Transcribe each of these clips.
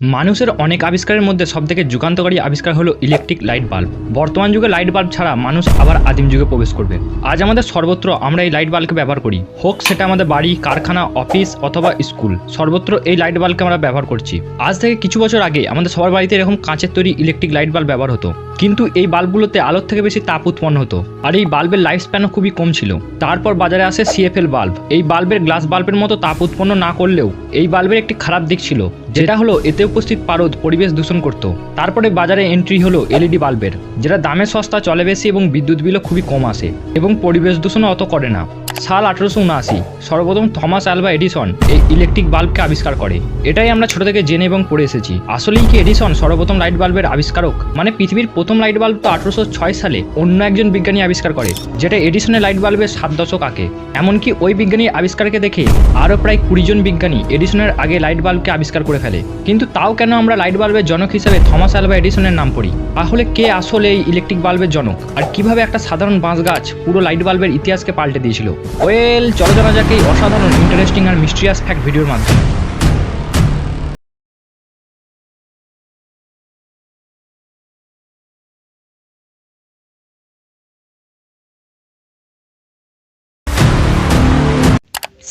মানুষের অনেক আবিষ্কারের মধ্যে সবথেকে যুগান্তকারী আবিষ্কার হলো ইলেকট্রিক লাইট বাল্ব বর্তমান যুগে লাইট বাল্ব ছাড়া মানুষ আবার আদিম যুগে প্রবেশ করবে। আজ আমাদের সর্বত্র আমরা এই লাইট বাল্বকে ব্যবহার করি। হোক সেটা আমাদের বাড়ি, কারখানা অফিস অথবা স্কুল সর্বত্র এই লাইট বাল্বকে আমরা ব্যবহার করছি। আজ থেকে কিছু বছর আগে আমাদের সবার বাড়িতে এরকম কাঁচের তৈরি ইলেকট্রিক লাইট বাল্ব ব্যবহার হতো। কিন্তু এই বাল্বগুলোতে আলোর থেকে বেশি তাপ উৎপন্ন হতো। আর এই বাল্বের লাইফ স্প্যানও খুবই কম ছিল। তারপর বাজারে আসে সিএফএল বাল্ব। এই বাল্বের গ্লাস বাল্বের মতো তাপ উৎপন্ন না করলেও এই বাল্বের একটি খারাপ দিক ছিল, যেটা হলো এতে উপস্থিত পারদ পরিবেশ দূষণ করত। তারপরে বাজারে এন্ট্রি হলো এলইডি বাল্বের, যেটা দামে সস্তা চলে বেশি এবং বিদ্যুৎ বিলও খুবই কম আসে এবং পরিবেশ দূষণও অত করে না। সাল আঠারোশো উনআশি, সর্বপ্রথম থমাস আলভা এডিসন এই ইলেকট্রিক বাল্বকে আবিষ্কার করে। এটাই আমরা ছোট থেকে জেনে এবং পড়ে এসেছি। আসলেই কি এডিসন সর্বপ্রথম লাইট বাল্বের আবিষ্কারক? মানে পৃথিবীর প্রথম লাইট বাল্ব তো আঠারোশো ছয় সালে অন্য একজন বিজ্ঞানী আবিষ্কার করে, যেটা এডিসনের লাইট বাল্বের সাত দশক আগে। এমনকি ওই বিজ্ঞানীর আবিষ্কারকে দেখে আরও প্রায় কুড়ি জন বিজ্ঞানী এডিসনের আগে লাইট বাল্বকে আবিষ্কার করে ফেলে। কিন্তু তাও কেন আমরা লাইট বাল্বের জনক হিসেবে থমাস আলভা এডিসনের নাম পড়ি? তাহলে কে আসলে এই ইলেকট্রিক বাল্বের জনক? আর কীভাবে একটা সাধারণ বাঁশ গাছ পুরো লাইট বাল্বের ইতিহাসকে পাল্টে দিয়েছিল? ওয়েল, চলো জানা যাক এই অসাধারণ ইন্টারেস্টিং আর মিস্ট্রিয়াস ফ্যাক্ট ভিডিওর মাধ্যমে।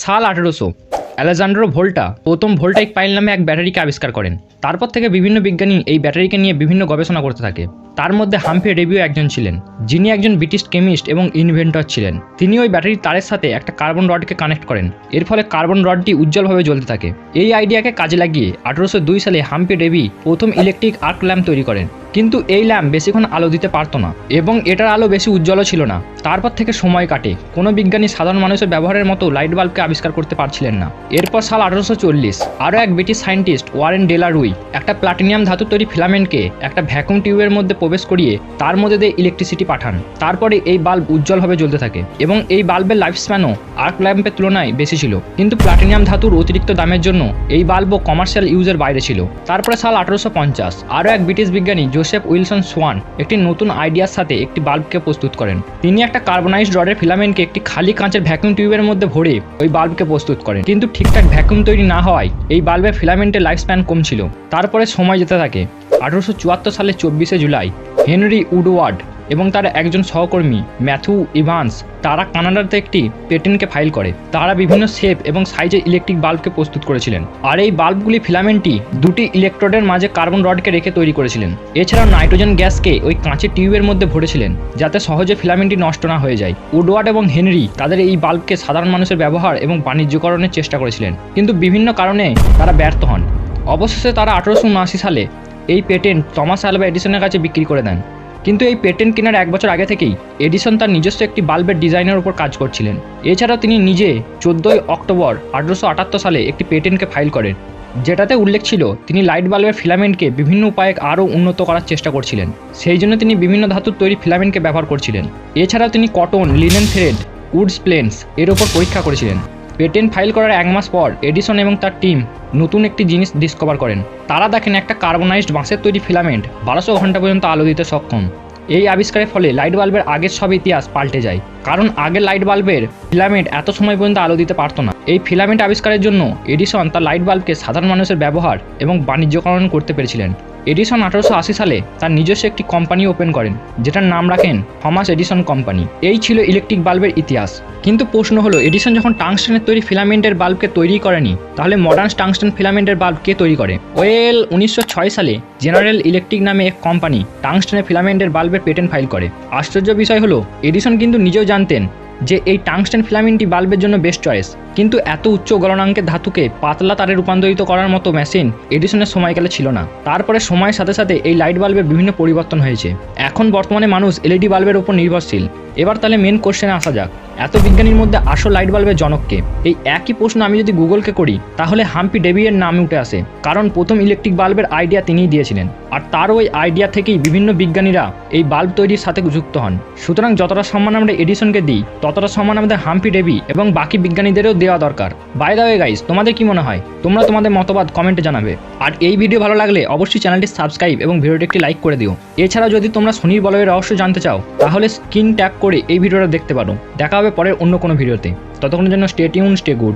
সাল আঠেরোশো, অ্যালেজান্ড্রো ভোল্টা, প্রথম ভোল্টাইক পাইল নামে এক ব্যাটারিকে আবিষ্কার করেন। তারপর থেকে বিভিন্ন বিজ্ঞানী এই ব্যাটারিকে নিয়ে বিভিন্ন গবেষণা করতে থাকে। তার মধ্যে হাম্পে ডেবিও একজন ছিলেন, যিনি একজন ব্রিটিশ কেমিস্ট এবং ইনভেন্টর ছিলেন। তিনি ওই ব্যাটারির তারের সাথে একটা কার্বন রডকে কানেক্ট করেন। এর ফলে কার্বন রডটি উজ্জ্বলভাবে জ্বলতে থাকে। এই আইডিয়াকে কাজে লাগিয়ে আঠারোশো দুই সালে হাম্পে ডেবি প্রথম ইলেকট্রিক আর্ক ল্যাম্প তৈরি করেন। কিন্তু এই ল্যাম্প বেশিক্ষণ আলো দিতে পারতো না এবং এটার আলো বেশি উজ্জ্বলও ছিল না। তারপর থেকে সময় কাটে। কোনো বিজ্ঞানী সাধারণ মানুষের ব্যবহারের মতো লাইট বাল্বকে আবিষ্কার করতে পারছিলেন না। এরপর সাল আঠারোশো চল্লিশ আরও এক ব্রিটিশ সায়েন্টিস্ট ওয়ারেন ডেলারুই একটা প্লাটিনিয়াম ধাতু তৈরি ফিলামেন্টকে একটা ভ্যাকুম টিউবের মধ্যে প্রবেশ করিয়ে তার মধ্যে দিয়ে ইলেকট্রিসিটি পাঠান। তারপরে এই বাল্ব উজ্জ্বলভাবে জ্বলতে থাকে এবং এই বাল্বের লাইফ স্প্যানও আর্ক ল্যাম্পের তুলনায় বেশি ছিল। কিন্তু প্লাটিনিয়াম ধাতুর অতিরিক্ত দামের জন্য এই বাল্বও কমার্শিয়াল ইউজের বাইরে ছিল। তারপরে সাল আঠারোশো পঞ্চাশ আরও এক ব্রিটিশ বিজ্ঞানী জোসেফ উইলসন সোয়ান একটি নতুন আইডিয়ার সাথে একটি বাল্বকে প্রস্তুত করেন। তিনি একটা কার্বনাইজড রডের ফিলামেন্টকে একটি খালি কাঁচের ভ্যাকুম টিউবের মধ্যে ভরে ওই বাল্বকে প্রস্তুত করেন। কিন্তু ঠিকঠাক ভ্যাকুম তৈরি না হওয়ায় এই বাল্বের ফিলামেন্টের লাইফ স্প্যান কম ছিল। তারপরে সময় যেতে থাকে। আঠারোশো সালের চব্বিশে জুলাই হেনরি উডওয়ার্ড এবং তার একজন সহকর্মী ম্যাথু ইভান্স, তারা কানাডাতে একটি পেটেন্টকে ফাইল করে। তারা বিভিন্ন শেপ এবং সাইজের ইলেকট্রিক বাল্বকে প্রস্তুত করেছিলেন। আর এই বাল্বগুলি ফিলামেন্টটি দুটি ইলেকট্রোডের মাঝে কার্বন রডকে রেখে তৈরি করেছিলেন। এছাড়াও নাইট্রোজেন গ্যাসকে ওই কাঁচের টিউবের মধ্যে ভরেছিলেন যাতে সহজে ফিলামেন্টটি নষ্ট না হয়ে যায়। উডওয়ার্ড এবং হেনরি তাদের এই বাল্বকে সাধারণ মানুষের ব্যবহার এবং বাণিজ্যকরণের চেষ্টা করেছিলেন। কিন্তু বিভিন্ন কারণে তারা ব্যর্থ হন। অবশেষে তারা আঠারোশো উনআশি সালে এই পেটেন্ট টমাস আলভা এডিসনের কাছে বিক্রি করে দেন। কিন্তু এই পেটেন্ট কেনার এক বছর আগে থেকেই এডিসন তার নিজস্ব একটি বাল্বের ডিজাইনের উপর কাজ করছিলেন। এছাড়াও তিনি নিজে চোদ্দোই অক্টোবর আঠারোশো আটাত্তর সালে একটি পেটেন্টকে ফাইল করেন। যেটাতে উল্লেখ ছিল, তিনি লাইট বাল্বের ফিলামেন্টকে বিভিন্ন উপায়ে আরও উন্নত করার চেষ্টা করছিলেন। সেই জন্য তিনি বিভিন্ন ধাতুর তৈরি ফিলামেন্টকে ব্যবহার করছিলেন। এছাড়াও তিনি cotton, linen thread, woods planes এর ওপর পরীক্ষা করেছিলেন। পেটেন্ট ফাইল করার এক মাস পর এডিসন এবং তার টিম নতুন একটি জিনিস ডিসকভার করেন। তারা দেখেন একটা কার্বনাইজড বাঁশের তৈরি ফিলামেন্ট বারোশো ঘণ্টা পর্যন্ত আলো দিতে সক্ষম। এই আবিষ্কারের ফলে লাইট বাল্বের আগের সব ইতিহাস পাল্টে যায়। কারণ আগের লাইট বাল্বের ফিলামেন্ট এত সময় পর্যন্ত আলো দিতে পারতো না। এই ফিলামেন্ট আবিষ্কারের জন্য এডিসন তার লাইট বাল্বকে সাধারণ মানুষের ব্যবহার এবং বাণিজ্যকরণ করতে পেরেছিলেন। এডিসন আঠারোশো আশি সালে তার নিজস্ব একটি কোম্পানি ওপেন করেন, যেটার নাম রাখেন থমাস এডিসন কোম্পানি এই ছিল ইলেকট্রিক বাল্বের ইতিহাস। কিন্তু প্রশ্ন হলো এডিসন যখন টাংস্টেনের তৈরি ফিলামেন্টের বাল্বকে তৈরি করেনি, তাহলে মডার্ন টাংস্টেন ফিলামেন্টের বাল্ব কে তৈরি করে? ওয়েল উনিশশো ছয় সালে জেনারেল ইলেকট্রিক নামে এক কোম্পানি টাংস্টেনের ফিলামেন্টের বাল্বের পেটেন্ট ফাইল করে। আশ্চর্য বিষয় হলো এডিসন কিন্তু নিজেও জানতেন যে এই টাংস্টেন ফিলামেন্টটি বাল্বের জন্য বেস্ট চয়েস। কিন্তু এত উচ্চ গলনাঙ্কের ধাতুকে পাতলা তারে রূপান্তরিত করার মতো মেশিন এডিসনের সময়কালে ছিল না। তারপরে সময়ের সাথে সাথে এই লাইট বাল্বের বিভিন্ন পরিবর্তন হয়েছে। এখন বর্তমানে মানুষ এলইডি বাল্বের উপর নির্ভরশীল। এবার তাহলে মেন কোশ্চেনে আসা যাক। এত বিজ্ঞানীর মধ্যে আসল লাইট বাল্বের জনককে এই একই প্রশ্ন আমি যদি গুগলকে করি, তাহলে হাম্পি ডেভিয়ের নাম উঠে আসে, কারণ প্রথম ইলেকট্রিক বাল্বের আইডিয়া তিনিই দিয়েছিলেন। আর তার ওই আইডিয়া থেকেই বিভিন্ন বিজ্ঞানীরা এই বাল্ব তৈরির সাথে যুক্ত হন। সুতরাং যতটা সম্মান আমরা এডিসনকে দিই, ততটা সম্মান আমাদের হাম্পি ডেভি এবং বাকি বিজ্ঞানীদেরও দেওয়া দরকার। বাই দা ওয়ে গাইস তোমাদের কি মনে হয়? তোমরা তোমাদের মতবাদ কমেন্টে জানাবে। আর এই ভিডিও ভালো লাগলে অবশ্যই চ্যানেলটি সাবস্ক্রাইব এবং ভিডিওটি একটি লাইক করে দিও। এছাড়া যদি তোমরা শনির বলয়ের রহস্য জানতে চাও, তাহলে স্ক্রিন ট্যাপ করে এই ভিডিওটা দেখতে পারো। দেখা হবে পরের অন্য কোনো ভিডিওতে। ততক্ষণের জন্য স্টে টিউন স্টে গুড